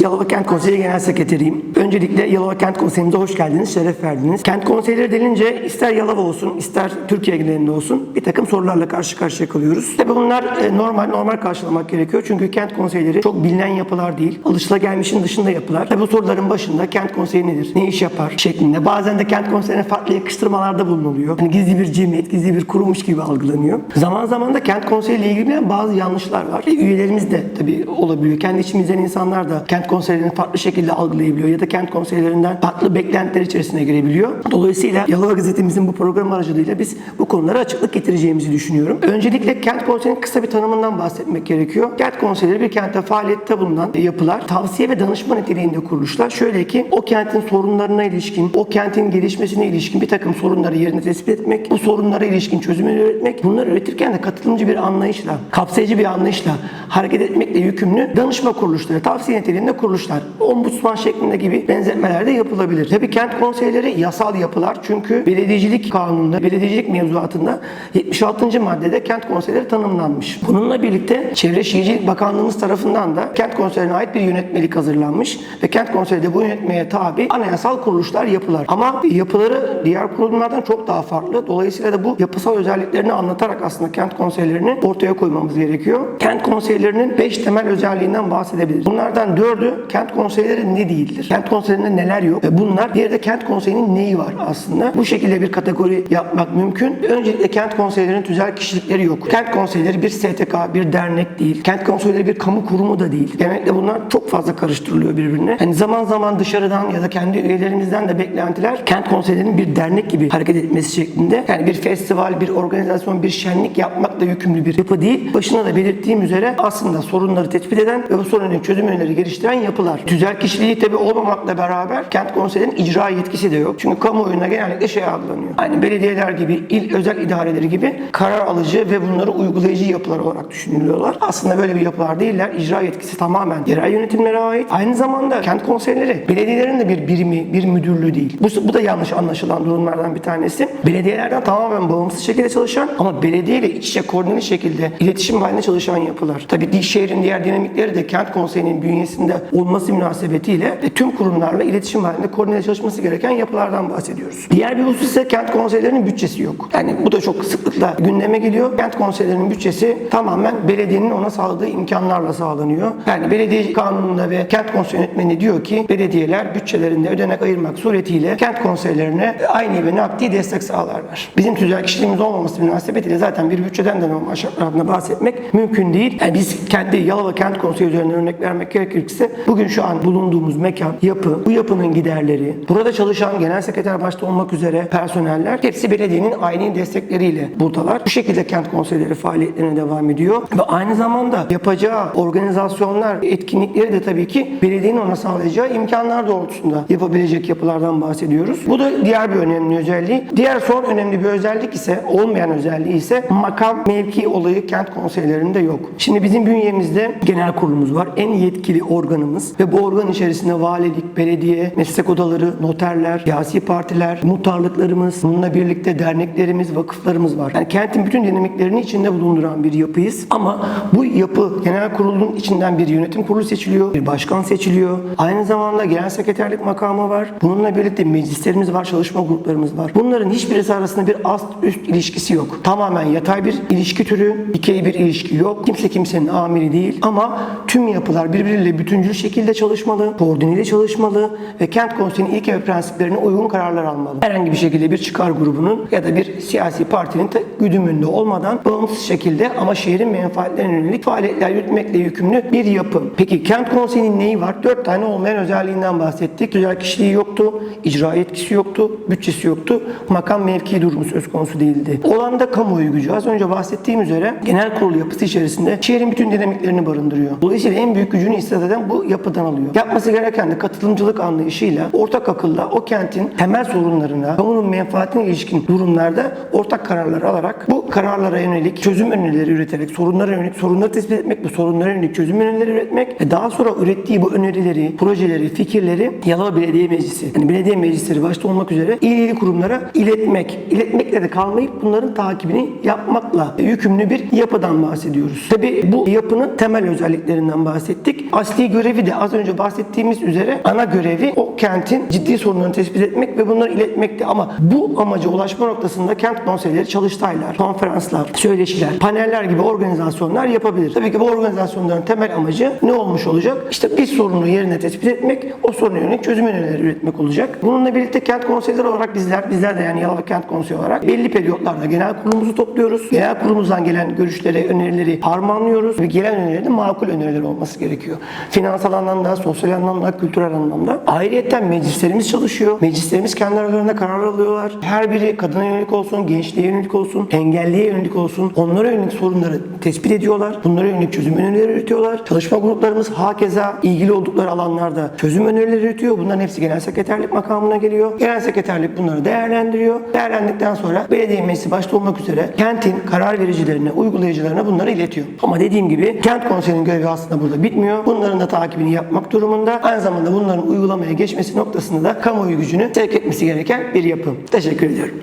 Yalova Kent Konseyi Genel Sekreteriyim. Öncelikle Yalova Kent Konseyimize hoş geldiniz, şeref verdiniz. Kent konseyleri denince ister Yalova olsun, ister Türkiye genelinde olsun bir takım sorularla karşı karşıya kalıyoruz. Tabii bunlar e, normal normal karşılamak gerekiyor. Çünkü kent konseyleri çok bilinen yapılar değil. Alışılagelmişin dışında yapılar. Tabii bu soruların başında kent konseyi nedir, ne iş yapar şeklinde. Bazen de kent konseyine farklı yakıştırmalarda bulunuluyor. Hani gizli bir cemiyet, gizli bir kurumuş gibi algılanıyor. Zaman zaman da kent konseyiyle ilgili bazı yanlışlar var. E, üyelerimiz de tabii olabiliyor. Kendi içimizden insanlar da kent konseylerini farklı şekilde algılayabiliyor ya da kent konseylerinden farklı beklentiler içerisine girebiliyor. Dolayısıyla Yalova Gazetemizin bu program aracılığıyla biz bu konulara açıklık getireceğimizi düşünüyorum. Öncelikle kent konseyinin kısa bir tanımından bahsetmek gerekiyor. Kent konseyleri bir kentte faaliyette bulunan yapılar, tavsiye ve danışma niteliğinde kuruluşlar. Şöyle ki o kentin sorunlarına ilişkin, o kentin gelişmesine ilişkin bir takım sorunları yerine tespit etmek, bu sorunlara ilişkin çözümleri üretmek, bunları üretirken de katılımcı bir anlayışla, kapsayıcı bir anlayışla hareket etmekle yükümlü danışma kuruluşları, tavsiye niteliğinde kuruluşlar. Ombudsman şeklinde gibi benzetmeler de yapılabilir. Tabii kent konseyleri yasal yapılar çünkü belediyecilik kanununda, belediyecilik mevzuatında 76. maddede kent konseyleri tanımlanmış. Bununla birlikte Çevre Şehircilik Bakanlığımız tarafından da kent konseylerine ait bir yönetmelik hazırlanmış ve kent konseyi de bu yönetmeye tabi anayasal kuruluşlar, yapılar. Ama yapıları diğer kurulumlardan çok daha farklı. Dolayısıyla da bu yapısal özelliklerini anlatarak aslında kent konseylerini ortaya koymamız gerekiyor. Kent konseylerinin 5 temel özelliğinden bahsedebiliriz. Bunlardan 4'ü kent konseyleri ne değildir? Kent konseylerinde neler yok? Ve bunlar bir de kent konseyinin neyi var aslında? Bu şekilde bir kategori yapmak mümkün. Öncelikle kent konseylerinin tüzel kişilikleri yok. Kent konseyleri bir STK, bir dernek değil. Kent konseyleri bir kamu kurumu da değil. Genellikle bunlar çok fazla karıştırılıyor birbirine. Hani zaman zaman dışarıdan ya da kendi üyelerimizden de beklentiler kent konseylerinin bir dernek gibi hareket etmesi şeklinde. Yani bir festival, bir organizasyon, bir şenlik yapmakla yükümlü bir yapı değil. Başına da belirttiğim üzere aslında sorunları tespit eden ve bu sorunun çözüm önerileri geliştiren yapılar. Tüzel kişiliği tabi olmamakla beraber kent konseylerinin icra yetkisi de yok. Çünkü kamuoyunda genellikle şey algılanıyor. Aynı belediyeler gibi, il özel idareleri gibi karar alıcı ve bunları uygulayıcı yapılar olarak düşünülüyorlar. Aslında böyle bir yapılar değiller. İcra yetkisi tamamen yerel yönetimlere ait. Aynı zamanda kent konseyleri belediyelerin de bir birimi, bir müdürlüğü değil. Bu, bu da yanlış anlaşılan durumlardan bir tanesi. Belediyelerden tamamen bağımsız şekilde çalışan ama belediye ile iç içe koordineli şekilde iletişim halinde çalışan yapılar. Tabii şehrin diğer dinamikleri de kent konseyinin bünyesinde olması münasebetiyle ve tüm kurumlarla iletişim halinde koordineli çalışması gereken yapılardan bahsediyoruz. Diğer bir husus ise kent konseylerinin bütçesi yok. Yani bu da çok sıklıkla gündeme geliyor. Kent konseylerinin bütçesi tamamen belediyenin ona sağladığı imkanlarla sağlanıyor. Yani belediye kanununda ve kent konsey yönetmeni diyor ki belediyeler bütçelerinde ödenek ayırmak suretiyle kent konseylerine aynı ve nakdi destek sağlarlar. Bizim tüzel kişiliğimiz olmaması münasebetiyle zaten bir bütçeden de normal şartlar altında bahsetmek mümkün değil. Yani biz kendi Yalova Kent Konseyi üzerinden örnek vermek gerekirse bugün şu an bulunduğumuz mekan, yapı, bu yapının giderleri, burada çalışan genel sekreter başta olmak üzere personeller hepsi belediyenin aynı destekleriyle buradalar. Bu şekilde kent konseyleri faaliyetlerine devam ediyor ve aynı zamanda yapacağı organizasyonlar, etkinlikleri de tabii ki belediyenin ona sağlayacağı imkanlar doğrultusunda yapabilecek yapılardan bahsediyoruz. Bu da diğer bir önemli özelliği. Diğer son önemli bir özellik ise, olmayan özelliği ise makam mevki olayı kent konseylerinde yok. Şimdi bizim bünyemizde genel kurulumuz var. En yetkili organımız ve bu organ içerisinde valilik, belediye, meslek odaları, noterler, siyasi partiler, muhtarlıklarımız, bununla birlikte derneklerimiz, vakıflarımız var. Yani kentin bütün dinamiklerini içinde bulunduran bir yapıyız. Ama bu yapı genel kurulun içinden bir yönetim kurulu seçiliyor, bir başkan seçiliyor. Aynı zamanda genel sekreterlik makamı var. Bununla birlikte meclislerimiz var, çalışma gruplarımız var. Bunların hiçbirisi arasında bir ast üst ilişkisi yok. Tamamen yatay bir ilişki türü, dikey bir ilişki yok. Kimse kimsenin amiri değil ama tüm yapılar birbiriyle bütüncül şekilde çalışmalı, koordineli çalışmalı ve kent konseyinin ilke ve prensiplerine uygun kararlar almalı. Herhangi bir şekilde bir çıkar grubunun ya da bir siyasi partinin güdümünde olmadan bağımsız şekilde ama şehrin menfaatlerine yönelik faaliyetler yürütmekle yükümlü bir yapı. Peki kent konseyinin neyi var? Dört tane olmayan özelliğinden bahsettik. Tüzel kişiliği yoktu, icra yetkisi yoktu, bütçesi yoktu, makam mevki durumu söz konusu değildi. Olan da kamuoyu gücü. Az önce bahsettiğim üzere genel kurul yapısı içerisinde şehrin bütün dinamiklerini barındırıyor. Dolayısıyla en büyük gücünü istat eden yapıdan alıyor. Yapması gereken de katılımcılık anlayışıyla ortak akılla o kentin temel sorunlarına, kamunun menfaatine ilişkin durumlarda ortak kararlar alarak bu kararlara yönelik çözüm önerileri üreterek sorunlara yönelik sorunları tespit etmek, bu sorunlara yönelik çözüm önerileri üretmek ve daha sonra ürettiği bu önerileri, projeleri, fikirleri Yalova Belediye Meclisi, yani belediye meclisleri başta olmak üzere ilgili kurumlara iletmek. İletmekle de kalmayıp bunların takibini yapmakla yükümlü bir yapıdan bahsediyoruz. Tabi bu yapının temel özelliklerinden bahsettik. Asli görev görevi de az önce bahsettiğimiz üzere ana görevi o kentin ciddi sorunlarını tespit etmek ve bunları iletmekti. Ama bu amaca ulaşma noktasında kent konseyleri çalıştaylar, konferanslar, söyleşiler, paneller gibi organizasyonlar yapabilir. Tabii ki bu organizasyonların temel amacı ne olmuş olacak? İşte bir sorunu yerine tespit etmek, o soruna yönelik çözüm önerileri üretmek olacak. Bununla birlikte kent konseyleri olarak bizler, bizler de yani Yalova Kent Konseyi olarak belli periyotlarda genel kurulumuzu topluyoruz. Genel kurulumuzdan gelen görüşleri, önerileri harmanlıyoruz ve gelen önerilerin makul öneriler olması gerekiyor. Finansal anlamda, sosyal anlamda, kültürel anlamda. Ayrıyeten meclislerimiz çalışıyor. Meclislerimiz kendi aralarında karar alıyorlar. Her biri kadına yönelik olsun, gençliğe yönelik olsun, engelliye yönelik olsun. Onlara yönelik sorunları tespit ediyorlar. Bunlara yönelik çözüm önerileri üretiyorlar. Çalışma gruplarımız hakeza ilgili oldukları alanlarda çözüm önerileri üretiyor. Bunların hepsi genel sekreterlik makamına geliyor. Genel sekreterlik bunları değerlendiriyor. Değerlendikten sonra belediye meclisi başta olmak üzere kentin karar vericilerine, uygulayıcılarına bunları iletiyor. Ama dediğim gibi kent konseyinin görevi aslında burada bitmiyor. Bunların da takibini yapmak durumunda. Aynı zamanda bunların uygulamaya geçmesi noktasında da kamuoyu gücünü sevk etmesi gereken bir yapım. Teşekkür ediyorum.